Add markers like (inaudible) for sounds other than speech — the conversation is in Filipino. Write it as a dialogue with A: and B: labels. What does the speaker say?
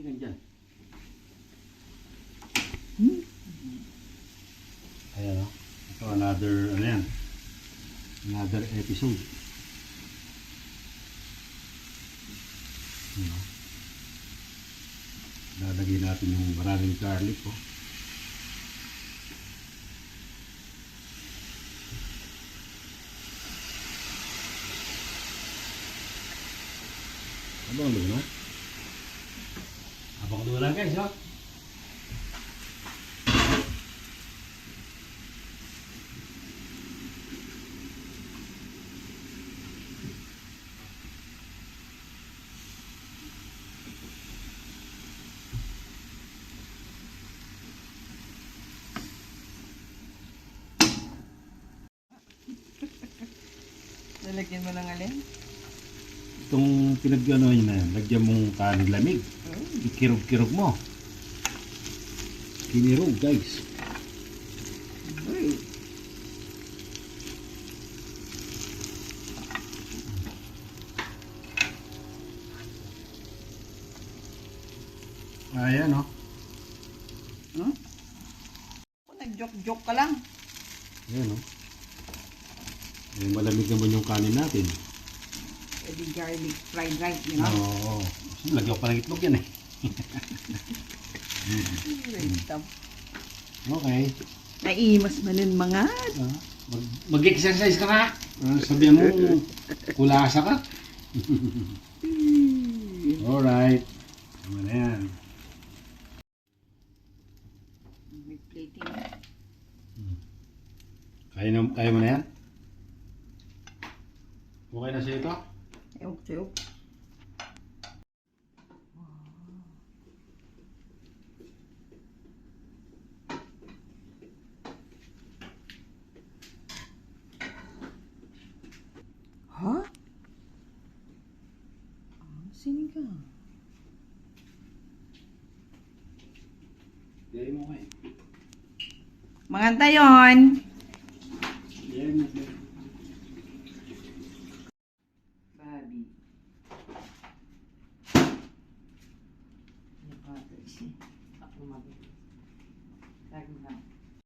A: Ilan dyan?
B: Hmm?
A: Ayan o. Ito another, ano yan? Another episode. Ano? Lalagay natin yung maraming garlic oh. Abang luna. Abang luna guys, oh.
B: Lalagyan mo ng alin?
A: Itong pinag-ano yun na yan, lagyan mong kanin lamig. Ikirog-kirog mo. Kinirog guys.
B: Uy.
A: Ayan oh.
B: Hmm? Ako, nag-joke-joke ka lang.
A: Ayan oh. Eh, malamig naman yung kanin natin.
B: Pwede garlic fried rice, you know?
A: Oo. Oh, Lagyan ko pa ng itlog yan eh. (laughs) Okay.
B: Naimas manin mga.
A: Ah, mag, mag-exercise ka na. Ah, sabihan mo, kulasa ka. (laughs) Alright. Tama na yan.
B: May plating.
A: Kaya, na, kaya mo na yan? Okay na sa'yo ito?
B: Ewan ko Sinigang.
A: Dali mo kayo.
B: Maganda yun.
A: Dali mo kayo. Bobby. Yung butter siya. Ako. Lagi na.